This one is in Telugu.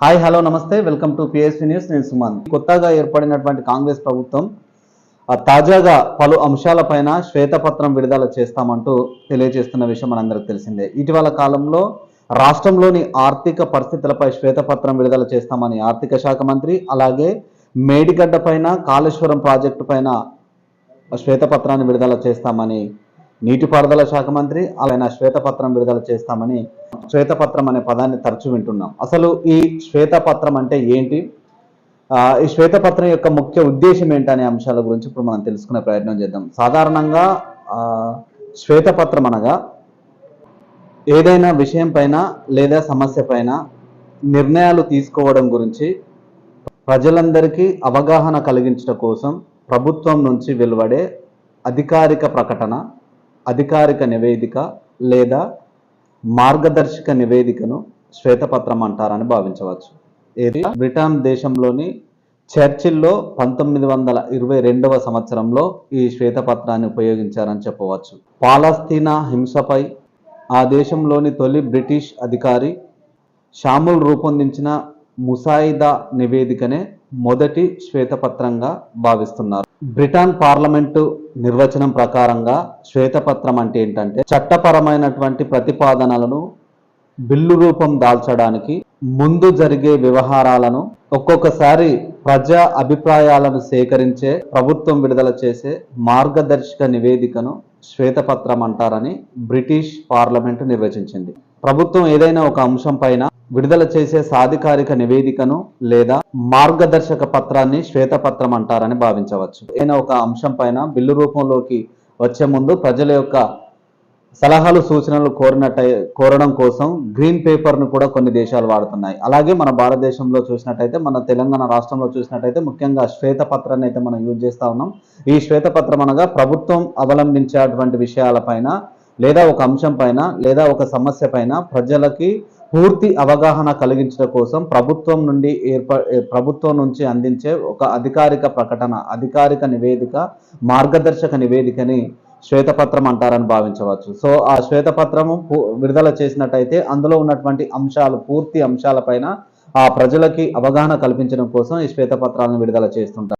హాయ్ హలో నమస్తే. Welcome to PSP news. నేను సుమన్ కొత్తగా ఏర్పడినటువంటి కాంగ్రెస్ ప్రభుత్వం తాజాగా పలు అంశాలపైన శ్వేతపత్రం విడుదల చేస్తామంటూ తెలియజేస్తున్న విషయం మనందరికి తెలిసిందే. ఇటీవల కాలంలో రాష్ట్రంలోని ఆర్థిక పరిస్థితులపై శ్వేతపత్రం విడుదల చేస్తామని ఆర్థిక శాఖ మంత్రి అలాగే మేడిగడ్డ పైన కాళేశ్వరం ప్రాజెక్టు పైన శ్వేతపత్రాన్ని విడుదల చేస్తామని నీటిపారుదల శాఖ మంత్రి ఆయన శ్వేతపత్రం విడుదల చేస్తామని శ్వేతపత్రం అనే పదాన్ని తరచు వింటున్నాం. అసలు ఈ శ్వేతపత్రం అంటే ఏంటి? ఈ శ్వేతపత్రం యొక్క ముఖ్య ఉద్దేశం ఏంటనే అంశాల గురించి ఇప్పుడు మనం తెలుసుకునే ప్రయత్నం చేద్దాం. సాధారణంగా శ్వేతపత్రం అనగా ఏదైనా విషయం పైన లేదా సమస్య పైన నిర్ణయాలు తీసుకోవడం గురించి ప్రజలందరికీ అవగాహన కలిగించడం కోసం ప్రభుత్వం నుంచి వెలువడే అధికారిక ప్రకటన అధికారిక నివేదిక లేదా మార్గదర్శక నివేదికను శ్వేతపత్రం అంటారని భావించవచ్చు. ఇది బ్రిటన్ దేశంలోని చర్చిల్లో పంతొమ్మిది వందల ఇరవై రెండవ సంవత్సరంలో ఈ శ్వేతపత్రాన్ని ఉపయోగించారని చెప్పవచ్చు. పాలస్తీనా హింసపై ఆ దేశంలోని తొలి బ్రిటిష్ అధికారి షాముల్ రూపొందించిన ముసాయిదా నివేదికనే మొదటి శ్వేతపత్రంగా భావిస్తున్నారు. బ్రిటన్ పార్లమెంటు నిర్వచనం ప్రకారంగా శ్వేతపత్రం అంటే ఏంటంటే చట్టపరమైనటువంటి ప్రతిపాదనలను బిల్లు రూపం దాల్చడానికి ముందు జరిగే వ్యవహారాలను ఒక్కొక్కసారి ప్రజా అభిప్రాయాలను సేకరించే ప్రభుత్వం విడుదల చేసే మార్గదర్శక నివేదికను శ్వేతపత్రం అంటారని బ్రిటిష్ పార్లమెంటు నిర్వచించింది. ప్రభుత్వం ఏదైనా ఒక అంశం పైన విడుదల చేసే సాధికారిక నివేదికను లేదా మార్గదర్శక పత్రాన్ని శ్వేతపత్రం అంటారని భావించవచ్చు. ఏదైనా ఒక అంశం పైన బిల్లు రూపంలోకి వచ్చే ముందు ప్రజల యొక్క సలహాలు సూచనలు కోరినట్టు కోరడం కోసం గ్రీన్ పేపర్ను కూడా కొన్ని దేశాలు వాడుతున్నాయి. అలాగే మన భారతదేశంలో చూసినట్టయితే మన తెలంగాణ రాష్ట్రంలో చూసినట్టయితే ముఖ్యంగా శ్వేతపత్రాన్ని అయితే మనం యూజ్ చేస్తా ఉన్నాం. ఈ శ్వేతపత్రం అనగా ప్రభుత్వం అవలంబించేటువంటి విషయాలపైన లేదా ఒక అంశం పైన లేదా ఒక సమస్య పైన ప్రజలకి పూర్తి అవగాహన కలిగించడం కోసం ప్రభుత్వం నుండి ఏర్ప ప్రభుత్వం నుంచి అందించే ఒక అధికారిక ప్రకటన అధికారిక నివేదిక మార్గదర్శక నివేదికని శ్వేతపత్రం అంటారని భావించవచ్చు. సో ఆ శ్వేతపత్రము విడుదల చేసినట్టయితే అందులో ఉన్నటువంటి అంశాలు పూర్తి అంశాలపైన ఆ ప్రజలకి అవగాహన కల్పించడం కోసం ఈ శ్వేతపత్రాలను విడుదల చేస్తుంటారు.